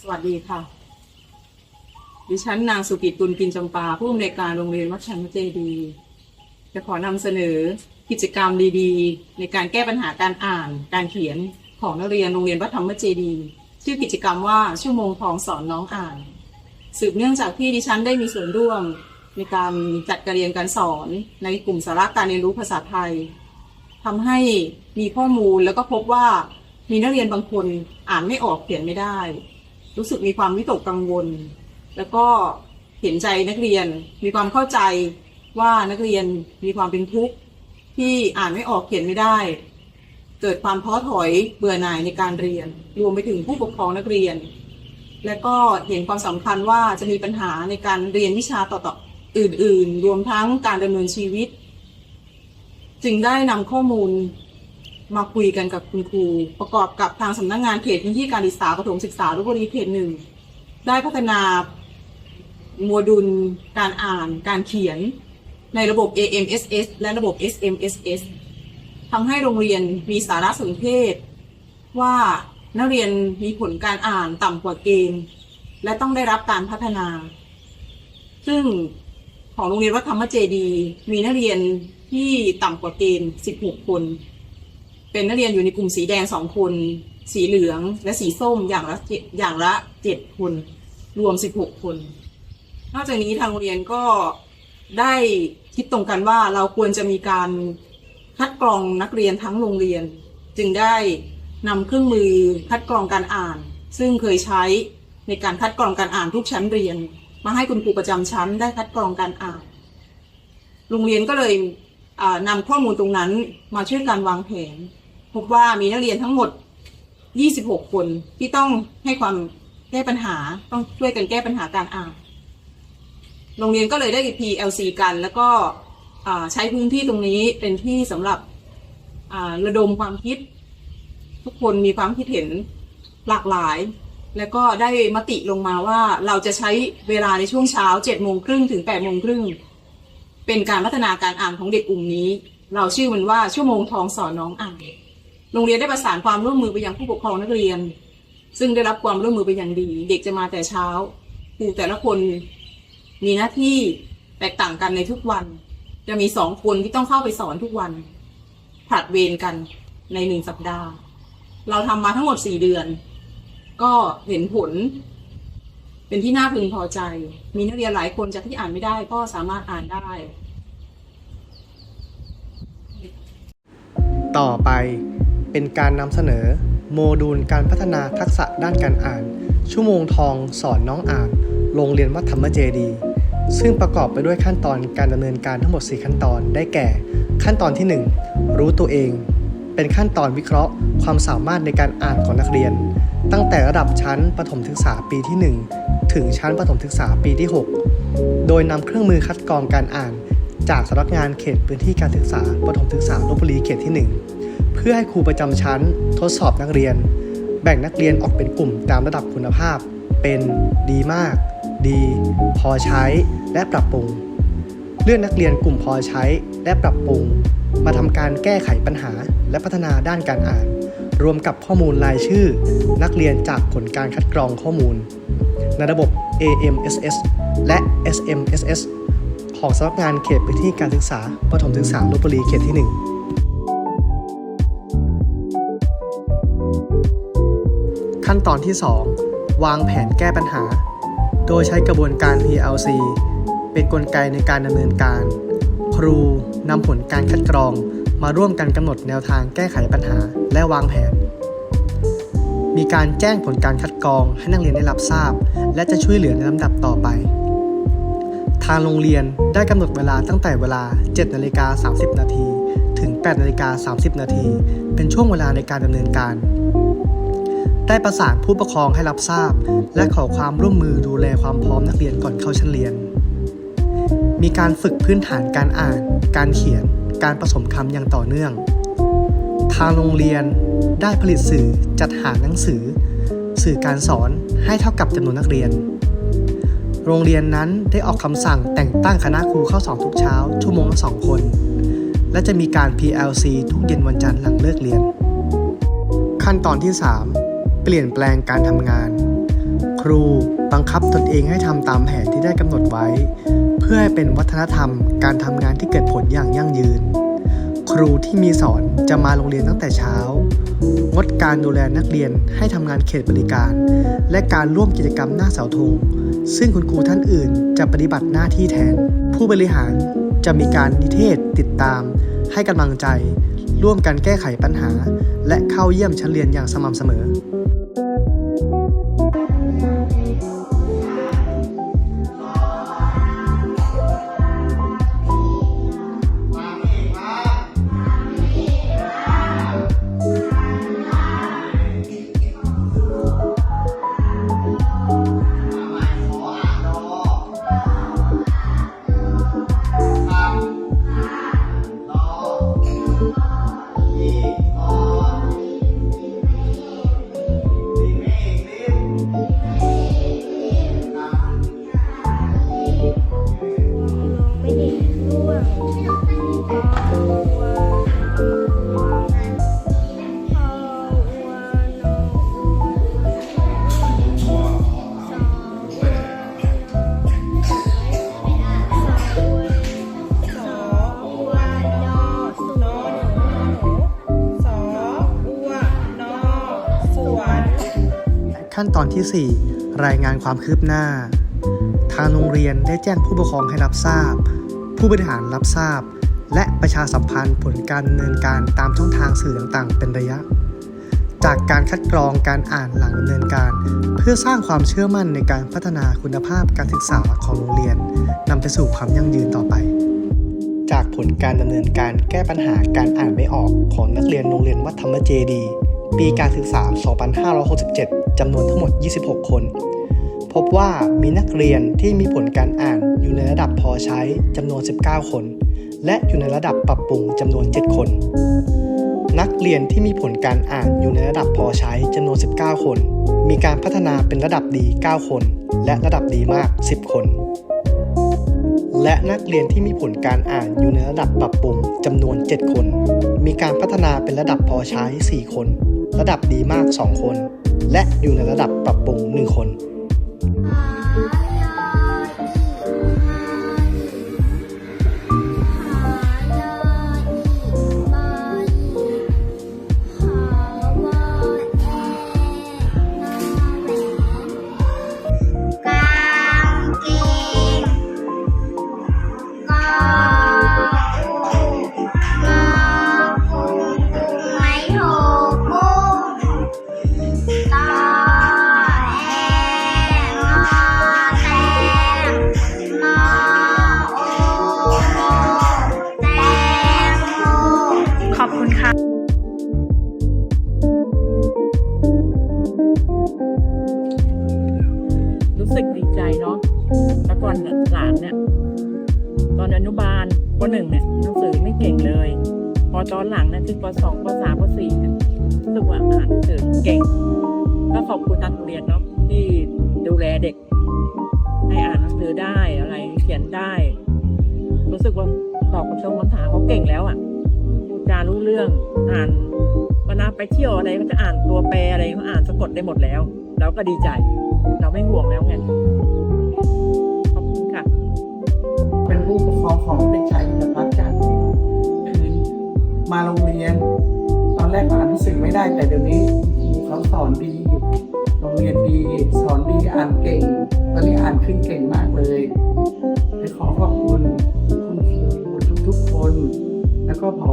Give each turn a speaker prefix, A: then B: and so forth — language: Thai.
A: สวัสดีค่ะ ดิฉันนางสุกิตตุลกินจำปา ผู้อำนวยการโรงเรียนวัดชันเจดี จะขอนำเสนอกิจกรรมดีๆ ในการแก้ปัญหาการอ่านการเขียนของนักเรียนโรงเรียนวัดธรรมเจดี ชื่อกิจกรรมว่าชั่วโมงทองสอนน้องอ่าน สืบเนื่องจากที่ดิฉันได้มีส่วนร่วมในการจัดการเรียนการสอนในกลุ่มสาระการเรียนรู้ภาษาไทย ทำให้มีข้อมูลแล้วก็พบว่ามีนักเรียนบางคนอ่านไม่ออกเขียนไม่ได้ รู้สึกมีความวิตกกังวล แล้วก็เห็นใจนักเรียนมีความเข้าใจว่านักเรียนมีความเป็นทุกข์ที่อ่านไม่ออกเขียนไม่ได้ เกิดความท้อถอยเบื่อหน่ายในการเรียน รวมไปถึงผู้ปกครองนักเรียน และก็เห็นความสำคัญว่าจะมีปัญหาในการเรียนวิชาต่อๆอื่น ๆ รวมทั้งการดำเนินชีวิต จึงได้นำข้อมูลมาคุยกันกับคุณครู ประกอบกับทางสำนักงานเขตพื้นที่การศึกษาประถมศึกษาลพบุรีเขตหนึ่งได้พัฒนาโมดูลการอ่านการเขียนในระบบ AMSS และระบบ SMSS ทำให้โรงเรียนมีสาระสนเทศ ว่านักเรียนมีผลการอ่านต่ำกว่าเกณฑ์และต้องได้รับการพัฒนา ซึ่งของโรงเรียนวัดธรรมเจดี มีนักเรียน ที่ต่ำกว่าเกณฑ์ 16 คน เป็นนักเรียนอยู่ในกลุ่มสีแดงสองคน สีเหลืองและสีส้มอย่างละอย่างละเจ็ดคน รวมสิบหกคน นอกจากนี้ทางโรงเรียนก็ได้คิดตรงกันว่าเราควรจะมีการคัดกรองนักเรียนทั้งโรงเรียน จึงได้นำเครื่องมือคัดกรองการอ่าน ซึ่งเคยใช้ในการคัดกรองการอ่านทุกชั้นเรียน มาให้คุณครูประจำชั้นได้คัดกรองการอ่าน โรงเรียนก็เลย นำข้อมูลตรงนั้นมาช่วยการวางแผน พบว่ามีนักเรียนทั้งหมด 26 คนที่ต้องให้ความแก้ปัญหาต้องช่วยกันแก้ปัญหาการอ่านโรงเรียนก็เลยได้ PLC กัน แล้วก็ใช้พื้นที่ตรงนี้เป็นที่สำหรับระดมความคิด ทุกคนมีความคิดเห็นหลากหลาย แล้วก็ได้มติลงมาว่าเราจะใช้เวลาในช่วงเช้า7โมงครึ่งถึง8โมงครึ่ง เป็นการพัฒนาการอ่านของเด็กกลุ่มนี้ เราชื่อมันว่าชั่วโมงทองสอนน้องอ่านโรงเรียนได้ประสานความร่วมมือไปยังผู้ปกครองนักเรียน ซึ่งได้รับความร่วมมือไปอย่างดี เด็กจะมาแต่เช้าครูแต่ละคนมีหน้าที่แตกต่างกันในทุกวัน จะมีสองคนที่ต้องเข้าไปสอนทุกวันผลัดเวรกันในหนึ่งสัปดาห์ เราทำมาทั้งหมดสี่เดือน ก็เห็นผล เป็นที่น่าพึงพอใจ มีนักเรียนหลายคนจากที่อ่านไม่ได้ก็สามารถอ่านได้
B: ต่อไปเป็นการนำเสนอ โมดูลการพัฒนาทักษะด้านการอ่าน ชั่วโมงทองสอนน้องอ่าน โรงเรียนวัดธรรมเจดี ซึ่งประกอบไปด้วยขั้นตอนการดำเนินการทั้งหมด 4 ขั้นตอนได้แก่ ขั้นตอนที่ 1 รู้ตัวเอง เป็นขั้นตอนวิเคราะห์ ความสามารถในการอ่านของนักเรียน ตั้งแต่ระดับชั้นประถมศึกษาปีที่ 1 ถึงชั้นประถมศึกษาปีที่ 6 โดยนำเครื่องมือคัดกรองการอ่าน จากสำนักงานเขตพื้นที่การศึกษาประถมศึกษาลบบุรีเขตที่ 1 เพื่อให้ครูประจำชั้นทดสอบนักเรียน แบ่งนักเรียนออกเป็นกลุ่มตามระดับคุณภาพ เป็นดีมาก ดี พอใช้ และปรับปรุง เลือกนักเรียนกลุ่มพอใช้และปรับปรุง มาทำการแก้ไขปัญหาและพัฒนาด้านการอ่านรวมกับข้อมูลรายชื่อ นักเรียนจากผลการคัดกรองข้อมูล ในระบบ AMSS และ SMSS ของสำนักงานเขตพื้นที่การศึกษาประถมศึกษาลบบุรีเขตที่ 1 ขั้นตอนที่ 2 วางแผนแก้ปัญหา โดยใช้กระบวนการ PLC เป็นนกลไกในการดำเนินการ ครูนำผลการคัดกรองมาร่วมกันกำหนดแนวทางแก้ไขปัญหาและวางแผน มีการแจ้งผลการคัดกรองให้นักเรียนได้รับทราบ และจะช่วยเหลือในลำดับต่อไป ทางโรงเรียนได้กำหนดเวลาตั้งแต่เวลา 7นาฬิกา30 นาทีถึง8นาฬิกา30 นาที เป็นช่วงเวลาในการดำเนินการ ได้ประสานผู้ปกครองให้รับทราบ และขอความร่วมมือดูแลความพร้อมนักเรียนก่อนเข้าชั้นเรียน มีการฝึกพื้นฐานการอ่าน การเขียน การผสมคำอย่างต่อเนื่อง ทางโรงเรียนได้ผลิตสื่อจัดหาหนังสือ สื่อการสอนให้เท่ากับจำนวนนักเรียน โรงเรียนนั้นได้ออกคำสั่งแต่งตั้งคณะครูเข้าสอนทุกเช้า ชั่วโมงละสองคน และจะมีการ PLC ทุกเย็นวันจันทร์หลังเลิกเรียน ขั้นตอนที่ 3 เปลี่ยนแปลงการทำงาน ครูบังคับตนเองให้ทำตามแผนที่ได้กำหนดไว้ เพื่อให้เป็นวัฒนธรรมการทำงานที่เกิดผลอย่างยั่งยืน ครูที่มีสอนจะมาโรงเรียนตั้งแต่เช้า งดการดูแลนักเรียนให้ทำงานเขตบริการ และการร่วมกิจกรรมหน้าเสาธงซึ่งคุณครูท่านอื่นจะปฏิบัติหน้าที่แทน ผู้บริหารจะมีการนิเทศติดตาม ให้กำลังใจ ร่วมกันแก้ไขปัญหา และเข้าเยี่ยมชั้นเรียนอย่างสม่ำเสมอ ขั้นตอนที่ 4 รายงานความคืบหน้า ทางโรงเรียนได้แจ้งผู้ปกครองให้รับทราบ ผู้บริหารรับทราบ และประชาสัมพันธ์ผลการดำเนินการตามช่องทางสื่อต่างๆ เป็นระยะ จากการคัดกรองการอ่านหลังดำเนินการ เพื่อสร้างความเชื่อมั่นในการพัฒนาคุณภาพการศึกษาของโรงเรียนนำไปสู่ความยั่งยืนต่อไปจากผลการดำเนินการแก้ปัญหาการอ่านไม่ออกของนักเรียนโรงเรียนวัดธรรมเจดี ปีการศึกษา 2567 จำนวนทั้งหมด 26 คน พบว่ามีนักเรียนที่มีผลการอ่านอยู่ในระดับพอใช้จำนวน 19 คน และอยู่ในระดับปรับปรุงจำนวน 7 คน นักเรียนที่มีผลการอ่านอยู่ในระดับพอใช้จำนวน 19 คน มีการพัฒนาเป็นระดับดี 9 คน และระดับดีมาก 10 คน และนักเรียนที่มีผลการอ่านอยู่ในระดับปรับปรุงจำนวน 7 คน มีการพัฒนาเป็นระดับพอใช้ 4 คน ระดับดีมาก 2 คน และอยู่ในระดับปรับปรุง 1 คน
C: หนึ่งเนี่ยหนังสือไม่เก่งเลย พอตอนหลังนี่ยขึ้นปสองปสามปสี่เนี่ยรู้สึกว่าอ่านหนังสือเก่ง ก็ขอบคุณทางโรงเรียนเนาะที่ดูแลเด็ก ให้อ่านหนังสือได้อะไรเขียนได้ รู้สึกว่าตอบคำชมคำถามเขาเก่งแล้วอะพูดจารู้เรื่องอ่านเวลาไปเที่ยวอะไรก็จะอ่านตัวแปรอะไรเขาอ่านสะกดได้หมดแล้ว เราก็ดีใจ เราไม่ห่วงแล้วไง ขอ
D: งเด็กชายอินทพัฒน์กันคือมาโรงเรียน ตอนแรกอ่านหนังสือไม่ได้ แต่เดี๋ยวนี้ครูเขาสอนดี โรงเรียนดี สอนดีอ่านเก่ง ตอนนี้อ่านขึ้นเก่งมากเลยไปขอขอบคุณคุณครูทุกๆคน แล้วก็ผอ